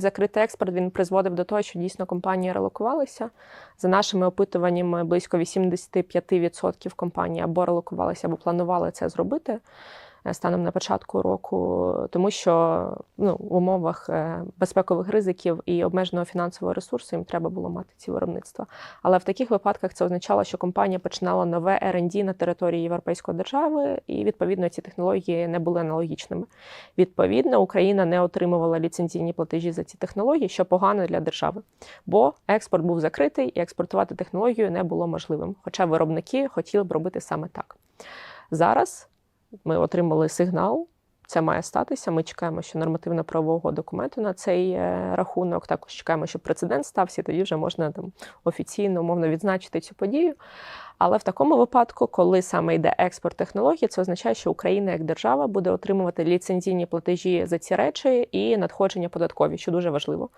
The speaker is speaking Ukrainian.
Закритий експорт він призводив до того, що дійсно компанії релокувалися. За нашими опитуваннями, близько 85% компаній або релокувалися, або планували це зробити станом на початку року, тому що ну, в умовах е, безпекових ризиків і обмеженого фінансового ресурсу їм треба було мати ці виробництва. Але в таких випадках це означало, що компанія починала нове R&D на території Європейської держави, і відповідно ці технології не були аналогічними. Відповідно, Україна не отримувала ліцензійні платежі за ці технології, що погано для держави, бо експорт був закритий і експортувати технологію не було можливим. Хоча виробники хотіли б робити саме так. Зараз ми отримали сигнал. Це має статися. Ми чекаємо, що нормативно-правового документу на цей е, рахунок. Також чекаємо, щоб прецедент стався. Тоді вже можна там офіційно умовно відзначити цю подію. Але в такому випадку, коли саме йде експорт технологій, це означає, що Україна як держава буде отримувати ліцензійні платежі за ці речі і надходження податкові, що дуже важливо.